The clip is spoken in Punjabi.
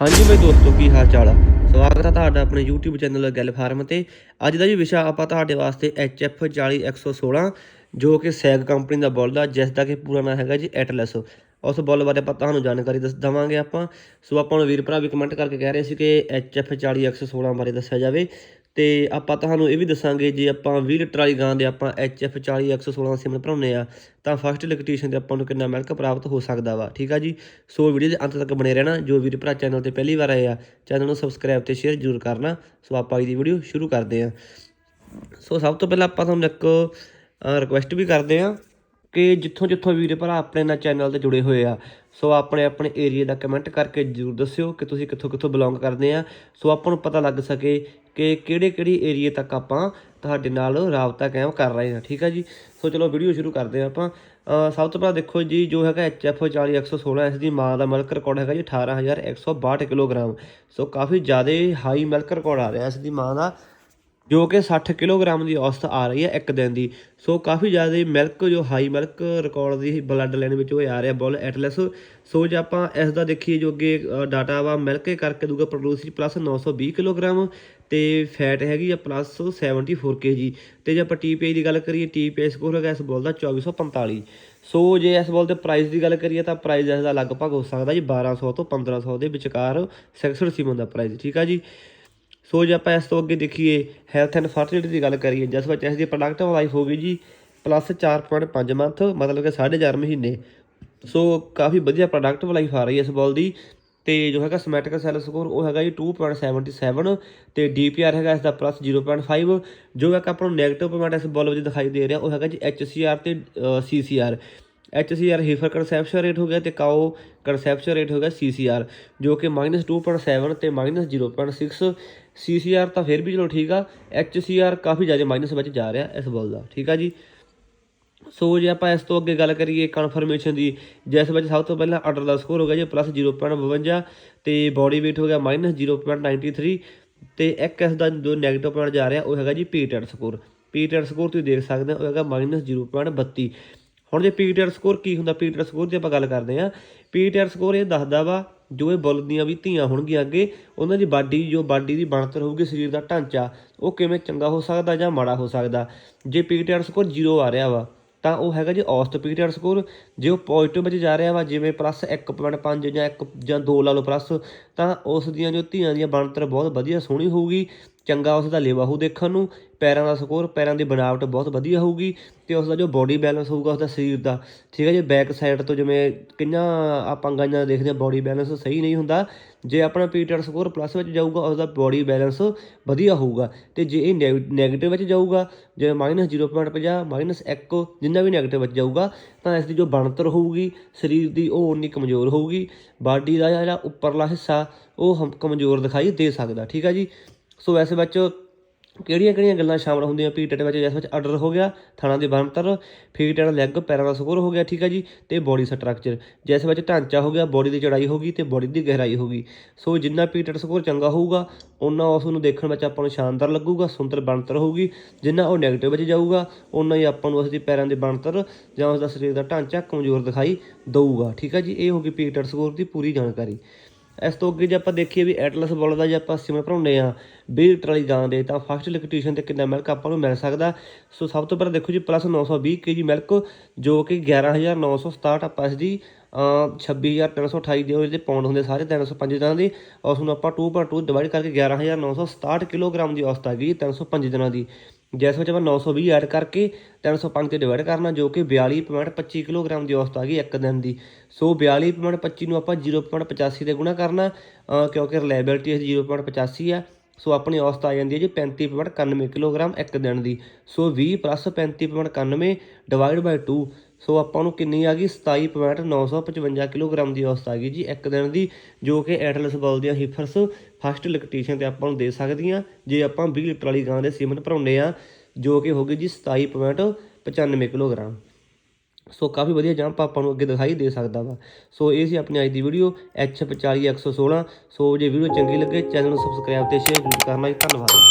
ਹਾਂਜੀ ਬਈ ਦੋਸਤੋ, ਕੀ ਹਾਲ ਚਾਲ ਆ? ਸਵਾਗਤ ਹੈ ਤੁਹਾਡਾ ਆਪਣੇ YouTube ਚੈਨਲ ਗੱਲ ਫਾਰਮ ਤੇ। ਅੱਜ ਦਾ ਜੀ ਵਿਸ਼ਾ ਆਪਾਂ ਤੁਹਾਡੇ ਵਾਸਤੇ HF 40116 ਜੋ ਕਿ ਸੈਗ ਕੰਪਨੀ ਦਾ ਬੁੱਲ ਆ, ਜਿਸ ਦਾ ਕਿ ਪੂਰਾ ਨਾਮ ਹੈਗਾ ਜੀ ਐਟਲਸ ਉਸ ਬੁੱਲ ਬਾਰੇ ਆਪਾਂ ਤੁਹਾਨੂੰ ਜਾਣਕਾਰੀ ਦੱਸ ਦਵਾਂਗੇ ਆਪਾਂ। ਸੋ ਆਪਾਂ ਨੂੰ ਵੀਰ ਭਰਾ ਵੀ ਕਮੈਂਟ ਕਰਕੇ ਕਹਿ ਰਹੇ ਸੀ ਕਿ HF 40116 ਬਾਰੇ ਦੱਸਿਆ ਜਾਵੇ। ਤੇ ਆਪਾਂ ਤੁਹਾਨੂੰ ਇਹ ਵੀ ਦੱਸਾਂਗੇ, ਜੇ ਆਪਾਂ 20 ਲੀਟਰ ਵਾਲੀ ਗਾਂ ਦੇ ਆਪਾਂ HF 40116 ਸਿਮਨ ਭਰਾਉਂਦੇ ਆ, ਤਾਂ ਫਸਟ ਇਲੈਕਟ੍ਰੀਸ਼ੀਅਨ ਤੇ ਆਪਾਂ ਨੂੰ ਕਿੰਨਾ ਮਿਲਕ ਪ੍ਰਾਪਤ ਹੋ ਸਕਦਾ ਵਾ, ਠੀਕ ਆ ਜੀ? ਸੋ ਵੀਡੀਓ ਦੇ ਅੰਤ ਤੱਕ ਬਣੇ ਰਹਿਣਾ, ਜੋ ਵੀਰ ਭਰਾ ਚੈਨਲ ਤੇ ਪਹਿਲੀ ਵਾਰ ਆਏ ਆ, ਚੈਨਲ ਨੂੰ ਸਬਸਕ੍ਰਾਈਬ ਤੇ ਸ਼ੇਅਰ ਜ਼ਰੂਰ ਕਰਨਾ। ਸੋ ਆਪਾਂ ਅੱਜ ਦੀ ਵੀਡੀਓ ਸ਼ੁਰੂ ਕਰਦੇ ਆ। ਸੋ ਸਭ ਤੋਂ ਪਹਿਲਾਂ ਆਪਾਂ ਤੁਹਾਨੂੰ ਇੱਕ ਰਿਕੁਐਸਟ ਵੀ ਕਰਦੇ ਆ। ਕਿ ਜਿੱਥੋਂ ਜਿੱਥੋਂ ਵੀਰ ਭਰਾ ਆਪਣੇ ਨਾਲ ਚੈਨਲ ਤੇ ਜੁੜੇ ਹੋਏ ਆ, ਸੋ ਆਪਣੇ ਆਪਣੇ ਏਰੀਆ ਦਾ ਕਮੈਂਟ ਕਰਕੇ ਜਰੂਰ ਦੱਸਿਓ ਕਿ ਤੁਸੀਂ ਕਿੱਥੋਂ ਕਿੱਥੋਂ ਬਿਲੋਂਗ ਕਰਦੇ ਆ, ਸੋ ਆਪਾਂ ਨੂੰ ਪਤਾ ਲੱਗ ਸਕੇ ਕਿ ਕਿਹੜੇ ਕਿਹੜੀ ਏਰੀਆ ਤੱਕ ਆਪਾਂ ਤੁਹਾਡੇ ਨਾਲ ਰਾਬਤਾ ਕਾਇਮ ਕਰ ਰਹੇ ਹਾਂ ਠੀਕ ਆ ਜੀ? ਸੋ ਚਲੋ ਵੀਡੀਓ ਸ਼ੁਰੂ ਕਰਦੇ ਆ ਆਪਾਂ। ਸਭ ਤੋਂ ਪਹਿਲਾਂ ਦੇਖੋ ਜੀ, ਜੋ ਹੈਗਾ HF 40116 ਇਸ ਦੀ ਮਾਂ ਦਾ ਮਿਲਕ ਰਿਕਾਰਡ ਹੈਗਾ ਜੀ 18162 ਕਿਲੋਗ੍ਰਾਮ। ਸੋ ਕਾਫੀ ਜ਼ਿਆਦਾ ਹਾਈ ਮਿਲਕ ਰਿਕਾਰਡ ਆ ਰਿਹਾ ਇਸ ਦੀ ਮਾਂ ਦਾ। ਜੋ ਕਿ 60 ਕਿਲੋਗ੍ਰਾਮ ਦੀ ਔਸਤ ਆ ਰਹੀ ਹੈ ਇੱਕ ਦਿਨ ਦੀ। ਸੋ ਕਾਫੀ ਜ਼ਿਆਦਾ ਮਿਲਕ ਜੋ ਹਾਈ ਮਿਲਕ ਰਿਕਾਰਡ ਦੀ ਬਲੱਡ ਲਾਈਨ ਵਿੱਚ ਉਹ ਆ ਰਿਹਾ ਬੁੱਲ ਐਟਲਸ ਸੋ ਜੇ ਆਪਾਂ ਇਸ ਦਾ ਦੇਖੀਏ ਜੋ ਅੱਗੇ ਡਾਟਾ ਵਾ ਮਿਲਕੇ ਕਰਕੇ ਦੂਗਾ ਪ੍ਰੋਡਿਊਸ ਪਲੱਸ 920 ਕਿਲੋਗ੍ਰਾਮ ਤੇ ਫੈਟ ਹੈਗੀ ਆ ਪਲੱਸ 74 ਕੇਜੀ ਤੇ ਜੇ ਆਪਾਂ ਟੀਪੀਆਈ ਦੀ ਗੱਲ ਕਰੀਏ ਟੀਪੀਆਈ ਸਕੋਰ ਹੈਗਾ ਇਸ ਬੋਲ ਦਾ 2445 ਸੋ ਜੇ ਇਸ ਬੋਲ ਦੇ ਪ੍ਰਾਈਸ ਦੀ ਗੱਲ ਕਰੀਏ ਤਾਂ ਪ੍ਰਾਈਸ ਇਸ ਦਾ ਲਗਭਗ ਹੋ ਸਕਦਾ ਜੀ 1200 ਤੋਂ 1500 ਦੇ ਵਿਚਕਾਰ ਸੈਕਸਰ ਸੀਮਨ ਦਾ ਪ੍ਰਾਈਸ ਠੀਕ ਆ ਜੀ? ਸੋ ਜੇ ਆਪਾਂ ਇਸ ਤੋਂ ਅੱਗੇ ਦੇਖੀਏ ਹੈਲਥ ਐਂਡ ਫਰਟੀਲਿਟੀ ਦੀ ਗੱਲ ਕਰੀਏ, ਜਿਸ ਵਿੱਚ ਇਸ ਦੀ ਪ੍ਰੋਡਕਟਿਵ ਲਾਈਫ ਗਈ ਜੀ ਪਲੱਸ 4.5 ਮੰਥ ਮਤਲਬ ਕਿ 4.5 ਮਹੀਨੇ। ਸੋ ਕਾਫੀ ਵਧੀਆ ਪ੍ਰੋਡਕਟਿਵ ਲਾਈਫ ਆ ਰਹੀ ਹੈ ਇਸ ਬਾਲ ਦੀ। ਤੇ ਜੋ ਹੈਗਾ ਸਮੈਟਿਕ ਸੈਲ ਸਕੋਰ ਉਹ ਹੈਗਾ ਜੀ 2.77 ਤੇ ਡੀਪੀਆਰ ਹੈਗਾ ਇਸ ਦਾ ਪਲੱਸ 0.5 ਜੋ ਹੈਗਾ ਆਪਾਂ ਨੂੰ 네ਗੇਟਿਵ ਪੁਆਇੰਟ ਇਸ ਬਾਲ ਵਿੱਚ ਦਿਖਾਈ ਦੇ ਰਿਹਾ, ਉਹ ਹੈਗਾ ਜੀ HCR ਤੇ CCR HCR heifer conception rate ਹੋ ਗਿਆ ਤੇ ਕਾਓ ਕੰਸੈਪਸ਼ਨ ਰੇਟ ਹੋ ਗਿਆ CCR ਜੋ ਕਿ -2.7 ਤੇ -0.6 CCR ਤਾਂ ਫਿਰ ਵੀ ਚਲੋ ਠੀਕ ਆ HCR ਕਾਫੀ ਜ਼ਿਆਦਾ ਮਾਈਨਸ ਵਿੱਚ ਜਾ ਰਿਹਾ ਇਸ ਬੋਲ ਦਾ, ਠੀਕ ਆ ਜੀ। ਸੋ ਜੇ ਆਪਾਂ ਇਸ ਤੋਂ ਅੱਗੇ ਗੱਲ ਕਰੀਏ ਕਨਫਰਮੇਸ਼ਨ ਦੀ, ਜਿਸ ਵਿੱਚ ਸਭ ਤੋਂ ਪਹਿਲਾਂ ਆਰਡਰ ਦਾ ਸਕੋਰ ਹੋ ਗਿਆ ਜੀ ਪਲੱਸ 0.52 ਤੇ ਬਾਡੀ weight ਹੋ ਗਿਆ -0.93 ਤੇ ਇੱਕ ਇਸ ਦਾ ਜੋ 네ਗੇਟਿਵ ਪੁਆਇੰਟ ਜਾ ਰਿਹਾ ਉਹ ਹੈਗਾ ਜੀ ਪੀਟਰ ਸਕੋਰ ਪੀਟਰ ਸਕੋਰ ਤੁਸੀਂ ਦੇਖ ਸਕਦੇ ਹੋ, ਉਹ ਹੈਗਾ -0.32 ਹੁਣ ਜੇ ਪੀਟਰ ਸਕੋਰ ਕੀ ਹੁੰਦਾ? ਪੀਟਰ ਸਕੋਰ ਦੀ ਆਪਾਂ ਗੱਲ ਕਰਦੇ ਹਾਂ। ਪੀਟਰ ਸਕੋਰ ਇਹ ਦੱਸਦਾ ਵਾ, ਜੋ ਇਹ ਬੁੱਲ ਦੀਆਂ ਵੀ ਧੀਆਂ ਹੋਣਗੀਆਂ ਅੱਗੇ, ਉਹਨਾਂ ਦੀ ਬਾਡੀ, ਜੋ ਬਾਡੀ ਦੀ ਬਣਤਰ ਹੋਊਗੀ ਸਰੀਰ ਦਾ ਢਾਂਚਾ, ਉਹ ਕਿਵੇਂ ਚੰਗਾ ਹੋ ਸਕਦਾ ਜਾਂ ਮਾੜਾ ਹੋ ਸਕਦਾ? ਜੇ ਪੀਟਰ ਸਕੋਰ 0 ਆ ਰਿਹਾ ਵਾ, ਤਾਂ ਉਹ ਹੈਗਾ ਜੀ ਔਸਤ ਪੀਟਰ ਸਕੋਰ ਜੇ ਉਹ ਪੋਜ਼ਿਟਿਵ ਵਿੱਚ ਜਾ ਰਿਹਾ ਵਾ, ਜਿਵੇਂ ਪਲੱਸ 1.5 ਜਾਂ 1 ਜਾਂ 2 ਲਾ ਲਓ ਪਲੱਸ ਤਾਂ ਉਸ ਦੀਆਂ ਜੋ ਧੀਆਂ ਦੀਆਂ ਬਣਤਰ ਬਹੁਤ ਵਧੀਆ ਸੋਹਣੀ ਹੋਊਗੀ। ਚੰਗਾ ਉਸ ਦਾ ਲੇਵਾ ਹੋਊ ਦੇਖਣ ਨੂੰ, ਪੈਰਾਂ ਦਾ ਸਕੋਰ, ਪੈਰਾਂ ਦੀ ਬਣਾਵਟ ਬਹੁਤ ਵਧੀਆ ਹੋਊਗੀ ਤੇ ਉਸ ਦਾ ਜੋ ਬੋਡੀ ਬੈਲੈਂਸ ਹੋਊਗਾ ਉਸ ਦਾ ਸਰੀਰ ਦਾ, ਠੀਕ ਹੈ ਜੀ? ਬੈਕ ਸਾਈਡ ਤੋਂ ਜਿਵੇਂ ਕਿੰਨਾ ਆਪਾਂ ਗਾਈਆਂ ਦੇਖਦੇ ਹਾਂ ਬੋਡੀ ਬੈਲੈਂਸ ਸਹੀ ਨਹੀਂ ਹੁੰਦਾ, ਜੇ ਆਪਣਾ ਪੀਟਰ ਸਕੋਰ ਪਲੱਸ ਵਿੱਚ ਜਾਊਗਾ ਉਸ ਦਾ ਬੋਡੀ ਬੈਲੈਂਸ ਵਧੀਆ ਹੋਊਗਾ ਤੇ ਜੇ ਇਹ ਨੈਗੇਟਿਵ ਵਿੱਚ ਜਾਊਗਾ, ਜੇ -0.50 -1 ਜਿੰਨਾ ਵੀ ਨੈਗੇਟਿਵ ਵਿੱਚ ਜਾਊਗਾ, ਤਾਂ ਇਸ ਦੀ ਜੋ ਬਣਤਰ ਹੋਊਗੀ, ਸਰੀਰ ਦੀ ਉਹ ਉਨੀ ਕਮਜ਼ੋਰ ਹੋਊਗੀ ਬਾਡੀ ਦਾ ਜਿਹੜਾ ਉੱਪਰਲਾ ਹਿੱਸਾ, ਉਹ ਹਮ- ਕਮਜ਼ੋਰ ਦਿਖਾਈ ਦੇ ਸਕਦਾ, ਠੀਕ ਹੈ ਜੀ? ਸੋ ਇਸ ਵਿੱਚ ਕਿਹੜੀਆਂ ਕਿਹੜੀਆਂ ਗੱਲਾਂ ਸ਼ਾਮਲ ਹੁੰਦੀਆਂ? ਪੀਟਰ ਵਿੱਚ ਜਿਸ ਵਿੱਚ ਆਰਡਰ ਹੋ ਗਿਆ, ਥਾਣਾ ਦੀ ਬਣਤਰ ਫੀਟ ਐਂਡ ਲੈਗ ਪੈਰਾਂ ਦਾ ਸਕੋਰ ਹੋ ਗਿਆ, ਠੀਕ ਹੈ ਜੀ, ਤੇ ਬੋਡੀ ਸਟਰਕਚਰ ਜਿਸ ਵਿੱਚ ਢਾਂਚਾ ਹੋ ਗਿਆ ਬੋਡੀ ਦੀ ਚੜਾਈ ਹੋ ਗਈ ਤੇ ਬੋਡੀ ਦੀ ਗਹਿਰਾਈ ਹੋਗੀ ਸੋ ਜਿੰਨਾ ਪੀਟਰ ਸਕੋਰ ਚੰਗਾ ਹੋਊਗਾ ਉਹਨਾਂ ਉਸ ਨੂੰ ਦੇਖਣ ਵਿੱਚ ਆਪਾਂ ਨੂੰ ਸ਼ਾਨਦਾਰ ਲੱਗੂਗਾ, ਸੁੰਦਰ ਬਣਤਰ ਹੋਊਗੀ, ਜਿੰਨਾ ਉਹ ਨੈਗੇਟਿਵ ਵਿੱਚ ਜਾਊਗਾ ਉਹਨਾਂ ਹੀ ਆਪਾਂ ਨੂੰ ਉਸ ਦੀ ਪੈਰਾਂ ਦੀ ਬਣਤਰ ਜਾਂ ਉਸ ਦਾ ਸਰੀਰ ਦਾ ਢਾਂਚਾ ਕਮਜ਼ੋਰ ਦਿਖਾਈ ਦਊਗਾ, ਠੀਕ ਹੈ ਜੀ? ਇਹ ਹੋਗੀ ਪੀਟਰ ਸਕੋਰ ਦੀ ਪੂਰੀ ਜਾਣਕਾਰੀ। ਇਸ ਤੋਂ ਅੱਗੇ ਜੇ ਆਪਾਂ ਦੇਖੀਏ ਵੀ ਐਟਲਸ ਬੋਲ ਦਾ ਜੇ ਆਪਾਂ ਸਿਮਰ ਭਰਾਉਂਦੇ ਆ 20 ਲੀਟਰ ਵਾਲੀ ਗਾਂ ਦੇ, ਤਾਂ ਫਸਟ ਇਲੈਕਟ੍ਰੀਸ਼ੀਅਨ ਤੇ ਕਿੰਨਾ ਮਿਲਕ ਆਪਾਂ ਨੂੰ ਮਿਲ ਸਕਦਾ। ਸੋ ਸਭ ਤੋਂ ਪਹਿਲਾਂ ਦੇਖੋ ਜੀ ਪਲੱਸ 920 ਕੇਜੀ ਮਿਲਕ ਜੋ ਕਿ 11967 ਆਪਾਂ ਇਸ ਦੀ, ਅਹ 26328 ਦੇ ਉਹਦੇ ਪਾਉਂਡ ਹੁੰਦੇ ਸਾਰੇ 305 ਦਿਨਾਂ ਦੇ। ਉਸ ਨੂੰ ਆਪਾਂ 2.2 ਡਿਵਾਈਡ ਕਰਕੇ 11967 ਕਿਲੋਗ੍ਰਾਮ ਦੀ ਔਸਤ ਆ ਗਈ 305 ਦਿਨਾਂ ਦੀ। ਜਿਸ ਵਿੱਚ ਆਪਾਂ 920 ਐਡ ਕਰਕੇ 305 ਤੇ ਡਿਵਾਈਡ ਕਰਨਾ, ਜੋ ਕਿ 42.25 ਕਿਲੋਗ੍ਰਾਮ ਦੀ ਔਸਤ ਆ ਗਈ ਇੱਕ ਦਿਨ ਦੀ। ਸੋ 42.25 ਨੂੰ ਆਪਾਂ 0.85 ਦੇ ਗੁਣਾ ਕਰਨਾ, ਅਹ ਕਿਉਂਕਿ ਰਿਲਾਇਬਿਲਟੀ ਇਸ 0.85 ਆ, ਸੋ ਆਪਣੀ ਔਸਤ ਆ ਜਾਂਦੀ ਹੈ ਜੀ 35.91 ਕਿਲੋਗ੍ਰਾਮ ਇੱਕ ਦਿਨ ਦੀ। ਸੋ 20 35.91 ਡਿਵਾਈਡ ਬਾਈ 2 ਸੋ ਆਪਾਂ ਨੂੰ ਕਿੰਨੀ ਆ ਗਈ? 27.955 ਕਿਲੋਗ੍ਰਾਮ ਦੀ ਔਸਤ ਆ ਗਈ ਜੀ। ਇੱਕ ਦਿਨ ਦੀ ਜੋ ਕਿ ਐਟਲਸ ਬਲ ਦੀਆਂ ਹੀਫਰਸ ਫਸਟ ਇਲੈਕਟ੍ਰੀਸ਼ੀਅਨ ਤੇ ਆਪਾਂ ਨੂੰ ਦੇ ਸਕਦੀਆਂ। ਜੇ ਆਪਾਂ 20 ਲੀਟਰ ਵਾਲੀ ਗਾਂ ਦੇ ਸੀਮਨ ਭਰਾਉਂਦੇ ਆ, ਜੋ ਕਿ ਹੋ ਗਈ ਜੀ 27.95 ਕਿਲੋਗ੍ਰਾਮ। ਸੋ ਕਾਫੀ ਵਧੀਆ ਜੰਪ ਆਪਾਂ ਨੂੰ ਅੱਗੇ ਦਿਖਾਈ ਦੇ ਸਕਦਾ ਵਾ। ਸੋ ਇਹ ਸੀ ਆਪਣੀ ਅੱਜ ਦੀ ਵੀਡੀਓ ਐਚ 40116 ਸੋ ਜੇ ਵੀਡੀਓ ਚੰਗੀ ਲੱਗੇ ਚੈਨਲ ਨੂੰ ਸਬਸਕ੍ਰਾਈਬ ਤੇ ਸ਼ੇਅਰ ਜ਼ਰੂਰ ਕਰਨਾ ਜੀ। ਧੰਨਵਾਦ।